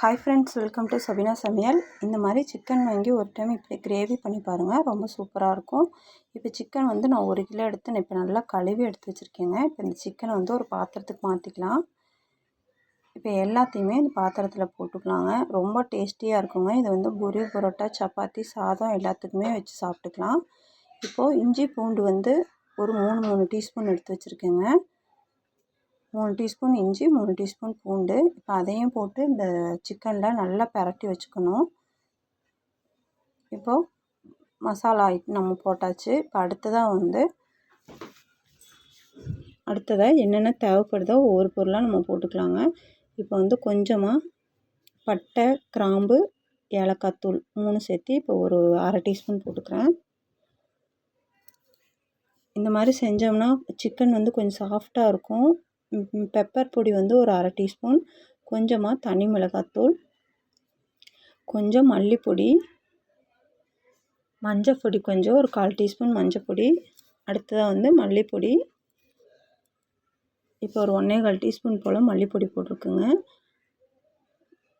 Hi friends welcome to Sabina சமையல் இந்த மாதிரி சிக்கன் வாங்கி ஒரு டைம் இப்படி கிரேவி பண்ணி பாருங்கள் ரொம்ப சூப்பராக இருக்கும். இப்போ சிக்கன் வந்து நான் ஒரு கிலோ எடுத்து நான் இப்போ நல்லா கழுவி எடுத்து வச்சுருக்கேங்க. இப்போ இந்த சிக்கனை வந்து ஒரு பாத்திரத்துக்கு மாற்றிக்கலாம் இப்போ எல்லாத்தையுமே இந்த பாத்திரத்தில் போட்டுக்கலாங்க. ரொம்ப டேஸ்டியாக இருக்குங்க. இது வந்து பூரி பரோட்டா சப்பாத்தி சாதம் எல்லாத்துக்குமே வச்சு சாப்பிட்டுக்கலாம். இப்போது இஞ்சி பூண்டு வந்து ஒரு மூணு மூணு டீஸ்பூன் எடுத்து வச்சுருக்கேங்க. மூணு டீஸ்பூன் இஞ்சி மூணு டீஸ்பூன் பூண்டு. இப்போ அதையும் போட்டு இந்த சிக்கனில் நல்லா பரட்டி வச்சுக்கணும். இப்போது மசாலா நம்ம போட்டாச்சு. இப்போ அடுத்ததாக வந்து அடுத்ததாக என்னென்ன தேவைப்படுதோ ஒவ்வொரு பொருளாக நம்ம போட்டுக்கலாங்க. இப்போ வந்து கொஞ்சமாக பட்டை கிராம்பு ஏலக்காய் தூள் மூணு சேர்த்து இப்போ ஒரு அரை டீஸ்பூன் போட்டுக்கிறேன். இந்த மாதிரி செஞ்சோம்னா சிக்கன் வந்து கொஞ்சம் சாஃப்டாக இருக்கும். பெப்பர் பொடி வந்து ஒரு அரை டீஸ்பூன் கொஞ்சமாக தனி மிளகாத்தூள் கொஞ்சம் மல்லிப்பொடி மஞ்சப்பொடி கொஞ்சம் ஒரு கால் டீஸ்பூன் மஞ்சள் பொடி அடுத்ததாக வந்து மல்லிப்பொடி. இப்போ ஒரு ஒன்றே கால் டீஸ்பூன் போல் மல்லிப்பொடி போட்டிருக்குங்க.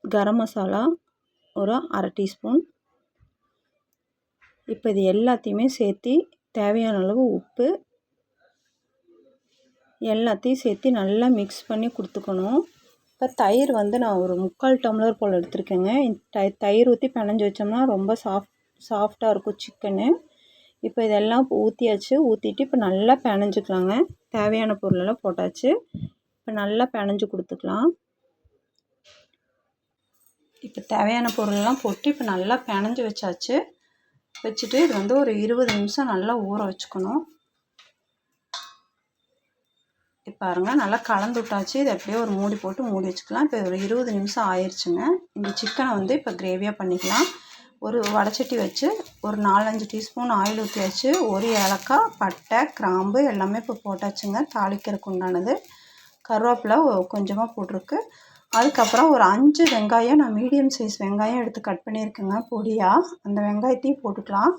கரம் மசாலா ஒரு அரை டீஸ்பூன் இப்போ இது எல்லாத்தையுமே சேர்த்து தேவையான அளவு உப்பு எல்லாத்தையும் சேர்த்து நல்லா மிக்ஸ் பண்ணி கொடுத்துக்கணும். இப்போ தயிர் வந்து நான் ஒரு முக்கால் டம்ளர் போல் எடுத்திருக்கேங்க. த தயிர் ஊற்றி பினஞ்சி வச்சோம்னா ரொம்ப சாஃப்ட் சாஃப்டாக இருக்கும் சிக்கனு இப்போ இதெல்லாம் ஊற்றியாச்சு ஊற்றிட்டு இப்போ நல்லா பினஞ்சிக்கலாங்க தேவையான பொருளெல்லாம் போட்டாச்சு. இப்போ நல்லா பினஞ்சி கொடுத்துக்கலாம். இப்போ தேவையான பொருளெல்லாம் போட்டு இப்போ நல்லா பினஞ்சி வச்சாச்சு. வச்சுட்டு இது வந்து ஒரு இருபது நிமிஷம் நல்லா ஊற வச்சுக்கணும். பாருங்கள் நல்லா கலந்து விட்டாச்சு. இதை அப்படியே ஒரு மூடி போட்டு மூடி வச்சுக்கலாம். இப்போ ஒரு இருபது நிமிஷம் ஆயிடுச்சுங்க இந்த சிக்கனை வந்து இப்போ கிரேவியாக பண்ணிக்கலாம். ஒரு வடச்சட்டி வச்சு ஒரு நாலஞ்சு டீஸ்பூன் ஆயில் ஊற்றி வச்சு ஒரு ஏலக்காய் பட்டை கிராம்பு எல்லாமே இப்போ போட்டாச்சுங்க. தாளிக்கிறதுக்கு உண்டானது. கருவேப்பிலை கொஞ்சமாக போட்டிருக்கு. அதுக்கப்புறம் ஒரு அஞ்சு வெங்காயம் நான் மீடியம் சைஸ் வெங்காயம் எடுத்து கட் பண்ணியிருக்கேங்க. பொடியாக அந்த வெங்காயத்தையும் போட்டுக்கலாம்.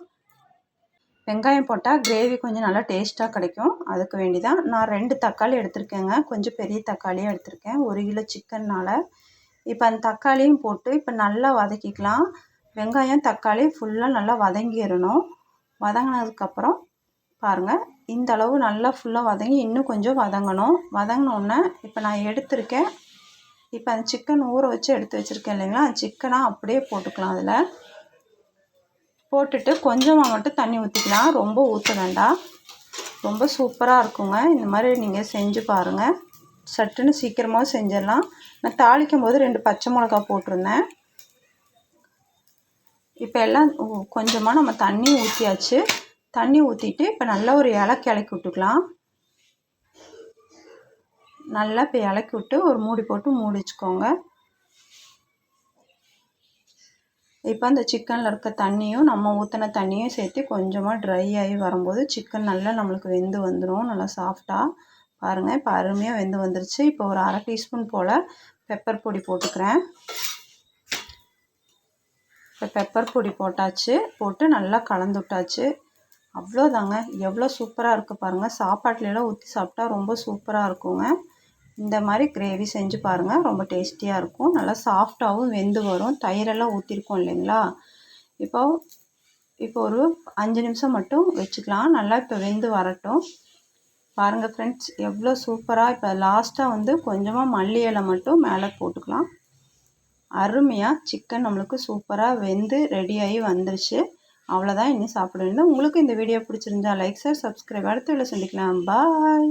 வெங்காயம் போட்டால் கிரேவி கொஞ்சம் நல்லா டேஸ்ட்டாக கிடைக்கும். அதுக்கு வேண்டி தான் நான் ரெண்டு தக்காளி எடுத்திருக்கேங்க. கொஞ்சம் பெரிய தக்காளியாக எடுத்திருக்கேன். ஒரு கிலோ சிக்கன்னால் இப்போ அந்த தக்காளியும் போட்டு இப்போ நல்லா வதக்கிக்கலாம். வெங்காயம் தக்காளி ஃபுல்லாக நல்லா வதங்கிடணும் வதங்கினதுக்கப்புறம் பாருங்கள் இந்த அளவு நல்லா ஃபுல்லாக வதங்கி இன்னும் கொஞ்சம் வதங்கணும். வதங்கினோடனே இப்போ நான் எடுத்திருக்கேன். இப்போ அந்த சிக்கன் ஊற வச்சு எடுத்து வச்சுருக்கேன் இல்லைங்களா? அந்த சிக்கனாக அப்படியே போட்டுக்கலாம் அதில். போட்டுட்டு கொஞ்சமாக மட்டும் தண்ணி ஊற்றிக்கலாம் ரொம்ப ஊற்ற வேண்டாம். ரொம்ப சூப்பராக இருக்குங்க. இந்த மாதிரி நீங்கள் செஞ்சு பாருங்கள் சட்டுன்னு சீக்கிரமாக செஞ்சிடலாம். நான் தாளிக்கும் போது ரெண்டு பச்சை மிளகா போட்டிருந்தேன். இப்போ எல்லாம் கொஞ்சமாக நம்ம தண்ணி ஊற்றியாச்சு தண்ணி ஊற்றிட்டு இப்போ நல்லா ஒரு இலக்கு இலக்கி விட்டுக்கலாம். நல்லா இப்போ இலக்கி விட்டு ஒரு மூடி போட்டு மூடி வச்சுக்கோங்க. இப்போ அந்த சிக்கனில் இருக்க தண்ணியும் நம்ம ஊற்றின தண்ணியும் சேர்த்து கொஞ்சமாக ட்ரை ஆகி வரும்போது சிக்கன் நல்லா நம்மளுக்கு வெந்து வந்துடும் நல்லா சாஃப்டாக பாருங்கள் இப்போ அருமையாக வெந்து வந்துருச்சு. இப்போ ஒரு அரை டீஸ்பூன் போல் பெப்பர் பொடி போட்டுக்கிறேன். இப்போ பெப்பர் பொடி போட்டாச்சு. போட்டு நல்லா கலந்து விட்டாச்சு. அவ்வளோதாங்க. எவ்வளோ சூப்பராக இருக்குது பாருங்கள் சாப்பாட்டிலலாம் ஊற்றி சாப்பிட்டா ரொம்ப சூப்பராக இருக்குங்க. இந்த மாதிரி கிரேவி செஞ்சு பாருங்கள் ரொம்ப டேஸ்டியாக இருக்கும். நல்லா சாஃப்டாகவும் வெந்து வரும். தயிரெல்லாம் ஊற்றிருக்கோம் இல்லைங்களா? இப்போ இப்போ ஒரு அஞ்சு நிமிஷம் மட்டும் வச்சுக்கலாம். நல்லா இப்போ வெந்து வரட்டும். பாருங்கள் ஃப்ரெண்ட்ஸ் எவ்வளோ சூப்பராக இப்போ லாஸ்ட்டாக வந்து கொஞ்சமாக மல்லி இலை மட்டும் மேலே போட்டுக்கலாம். அருமையாக சிக்கன் நம்மளுக்கு சூப்பராக வெந்து ரெடியாகி வந்துருச்சு. அவ்வளோதான் இன்னும் சாப்பிட வேண்டும் உங்களுக்கு இந்த வீடியோ பிடிச்சிருந்தா லைக் சார் சப்ஸ்கிரைப் அடுத்த வீடியோ சந்திக்கலாம். பாய்